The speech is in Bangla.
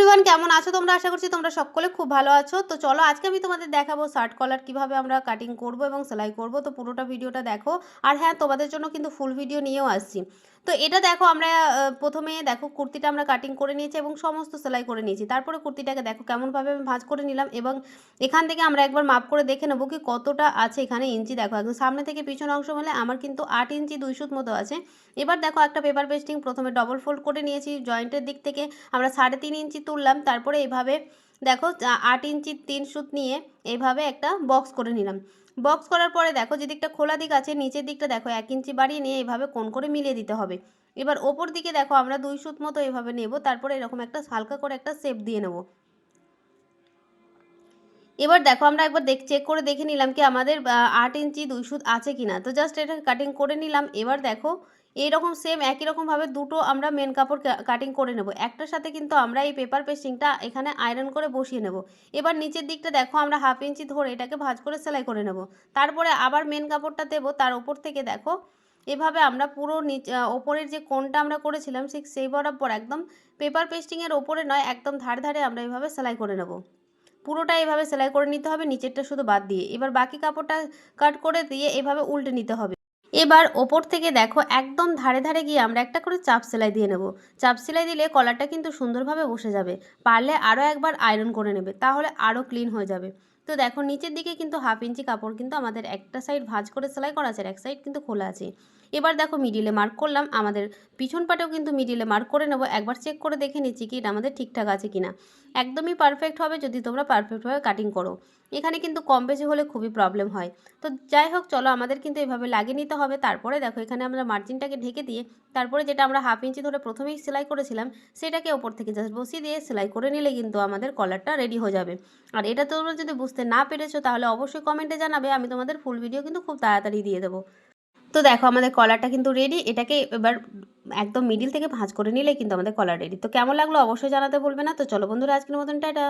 এভরিওয়ান কেমন আছো তোমরা? আশা করছি তোমরা সকলে খুব ভালো আছো। তো চলো আজকে আমি তোমাদের দেখাবো শার্ট কলার কীভাবে আমরা কাটিং করব এবং সেলাই করব। তো পুরোটা ভিডিওটা দেখো। আর হ্যাঁ তোমাদের জন্য কিন্তু ফুল ভিডিও নিয়েও আসছি। তো এটা দেখো, আমরা প্রথমে দেখো কুর্তিটা আমরা কাটিং করে নিয়েছি এবং সমস্ত সেলাই করে নিয়েছি। তারপরে কুর্তিটাকে দেখো কেমনভাবে আমি ভাঁজ করে নিলাম এবং এখান থেকে আমরা একবার মাপ করে দেখে নেব কি কতটা আছে এখানে ইঞ্চি। দেখো একদম সামনে থেকে পিছন অংশ মিলে আমার কিন্তু আট ইঞ্চি দুই সুত মতো আছে। এবার দেখো একটা পেপার পেস্টিং প্রথমে ডবল ফোল্ড করে নিয়েছি। জয়েন্টের দিক থেকে আমরা সাড়ে তিন ইঞ্চি তুললাম, তারপরে এইভাবে দেখো আট ইঞ্চি তিন সুত নিয়ে এইভাবে একটা বক্স করে নিলাম। বক্স করার পরে দেখো, যে দিকটা খোলা দিক আছে, নিচের দিকটা দেখো, এক ইঞ্চি বাড়িয়ে নিয়ে এইভাবে কোন করে মিলিয়ে দিতে হবে। এবার ওপর দিকে দেখো, আমরা দুই সুত মতো এভাবে নেব, তারপরে এরকম একটা হালকা করে একটা শেপ দিয়ে নেব। এবার দেখো, আমরা একবার দেখ চেক করে দেখে নিলাম কি আমাদের আট ইঞ্চি দুই সুত আছে কিনা। তো জাস্ট এটা কাটিং করে নিলাম, এবার দেখো এইরকম সেম একই রকমভাবে দুটো আমরা মেন কাপড় কাটিং করে নেব। একটার সাথে কিন্তু আমরা এই পেপার পেস্টিংটা এখানে আয়রন করে বসিয়ে নেব। এবার নিচের দিকটা দেখো, আমরা হাফ ইঞ্চি ধরে এটাকে ভাজ করে সেলাই করে নেব। তারপরে আবার মেন কাপড়টা দেবো, তার ওপর থেকে দেখো, এভাবে আমরা পুরো নিচ ওপরের যে কোনটা আমরা করেছিলাম, ঠিক সেই বরাবর একদম পেপার পেস্টিংয়ের ওপরে নয়, একদম ধারে ধারে আমরা এভাবে সেলাই করে নেব। পুরোটা এভাবে সেলাই করে নিতে হবে, নিচেরটা শুধু বাদ দিয়ে। এবার বাকি কাপড়টা কাট করে দিয়ে এভাবে উল্টে নিতে হবে। এবার ওপর থেকে দেখো একদম ধারে ধারে গিয়ে আমরা একটা করে চাপ সেলাই দিয়ে নেব। চাপ সেলাই দিলে কলারটা কিন্তু সুন্দরভাবে বসে যাবে। পারলে আরও একবার আয়রন করে নেবে, তাহলে আরও ক্লিন হয়ে যাবে। তো দেখো নিচের দিকে কিন্তু হাফ ইঞ্চি কাপড় কিন্তু আমাদের একটা সাইড ভাঁজ করে সেলাই করা আছে এক সাইড কিন্তু খোলা আছে। এবার দেখো মিডিলে মার্ক করলাম, আমাদের পিছন পাটেও কিন্তু মিডিলে মার্ক করে নেব, একবার চেক করে দেখে নিচ্ছি কি এটা আমাদের ঠিকঠাক আছে কিনা। একদমই পারফেক্ট হবে যদি তোমরা পারফেক্টভাবে কাটিং করো। এখানে কিন্তু কম বেশি হলে খুবই প্রবলেম হয়। তো যাই হোক, চলো আমাদের কিন্তু এভাবে লাগিয়ে নিতে হবে। তারপরে দেখো এখানে আমরা মার্জিনটাকে ঢেকে দিয়ে, তারপরে যেটা আমরা হাফ ইঞ্চি ধরে প্রথমেই সেলাই করেছিলাম, সেটাকে ওপর থেকে জাস্ট বসিয়ে দিয়ে সেলাই করে নিলে কিন্তু আমাদের কলারটা রেডি হয়ে যাবে। আর এটা তোমরা যদি বুঝতে না পেরেছ, তাহলে অবশ্যই কমেন্টে জানাবে, আমি তোমাদের ফুল ভিডিও কিন্তু খুব তাড়াতাড়ি দিয়ে দেবো। তো দেখো আমাদের কলারটা কিন্তু রেডি এটাকে এবার একদম মিডিল থেকে ভাঁজ করে নিলে কিন্তু আমাদের কলার রেডি তো কেমন লাগল অবশ্যই জানাতে বলবে না। তো চলো বন্ধুরা, আজকের মতন টাটা।